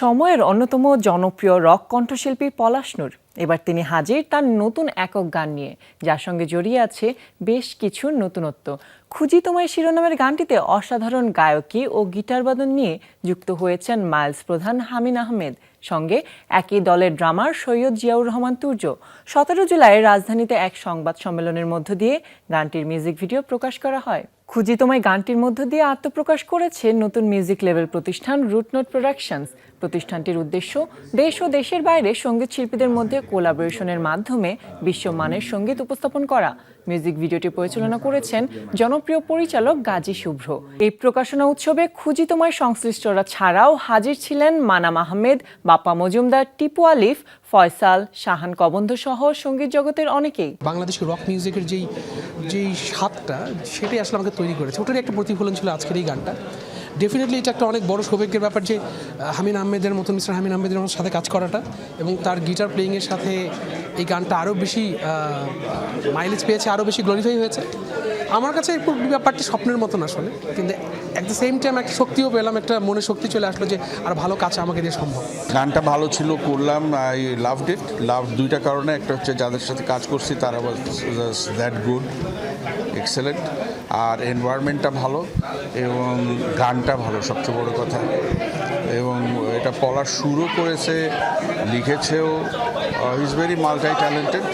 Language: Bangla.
সময়ের অন্যতম জনপ্রিয় রক কণ্ঠশিল্পী পলাশ নূর। এবার তিনি হাজির তার নতুন একক গান নিয়ে, যার সঙ্গে জড়িয়ে আছে বেশ কিছু নতুনত্ব। খুঁজি তোমায় শিরোনামের গানটিতে অসাধারণ গায়কী ও গিটার বাদন নিয়ে যুক্ত হয়েছেন মাইলস প্রধান হামিন আহমেদ। সঙ্গে একই দলের ড্রামার সৈয়দ জিয়াউর রহমান তুর্য। সতেরো জুলাই রাজধানীতে এক সংবাদ সম্মেলনের মধ্য দিয়ে গানটির মিউজিক ভিডিও প্রকাশ করা হয়। খুঁজি তোমায় গানটির মধ্য দিয়ে আত্মপ্রকাশ করেছে নতুন মিউজিক লেভেল প্রতিষ্ঠান রুটনোট প্রোডাকশনস। প্রতিষ্ঠানটির উদ্দেশ্য দেশ ও দেশের বাইরে সংগীত শিল্পীদের মধ্যে কোলাবোরেশনের মাধ্যমে বিশ্বমানের সংগীত উপস্থাপন করা। মিউজিক ভিডিওটি পরিচালনা করেছেন জনপ্রিয় পরিচালক গাজী শুভ্র। এই প্রকাশনা উৎসবে খুঁজি তোমায় সংশ্লিষ্টরা ছাড়াও হাজির ছিলেন মানাম আহমেদ, বাপ্পা মজুমদার, টিপু আলিফ, ফয়সাল, শাহান কবন্ধ সহ সংগীত জগতের অনেকেই। বাংলাদেশের রক মিউজিকের যেই যেই স্বাদটা, সেটাই আসলে আমাকে তৈরি করেছে। ওটারই একটা প্রতিফলন ছিল আজকের এই গানটা। ডেফিনেটলি এটা একটা অনেক বড় সৌভাগ্যের ব্যাপার যে, হামিন আহমেদের মতো মিস্টার হামিন আহমেদের মতো সাথে কাজ করাটা এবং তার গিটার প্লেয়িংয়ের সাথে এই গানটা আরও বেশি মাইলেজ পেয়েছে আরও বেশি গ্লোরিফাই হয়েছে। আমার কাছে পুরো ব্যাপারটি স্বপ্নের মতন আসলে, কিন্তু অ্যাট দ্য সেম টাইম একটা শক্তিও পেলাম, একটা মনে শক্তি চলে আসলো যে, আর ভালো কাজ আমাকে দিয়ে সম্ভব। গানটা ভালো ছিল, করলাম আই লাভ ইট লাভ দুইটা কারণে, একটা হচ্ছে যাদের সাথে কাজ করছি, তারা দ্যাট গুড এক্সেলেন্ট আর এনভায়রনমেন্টটা ভালো। এবং গানটা ভালো, সবচেয়ে বড় কথা। এবং এটা পলা শুরু করেছে, লিখেছেও ইজ ভেরি মাল্টাই ট্যালেন্টেড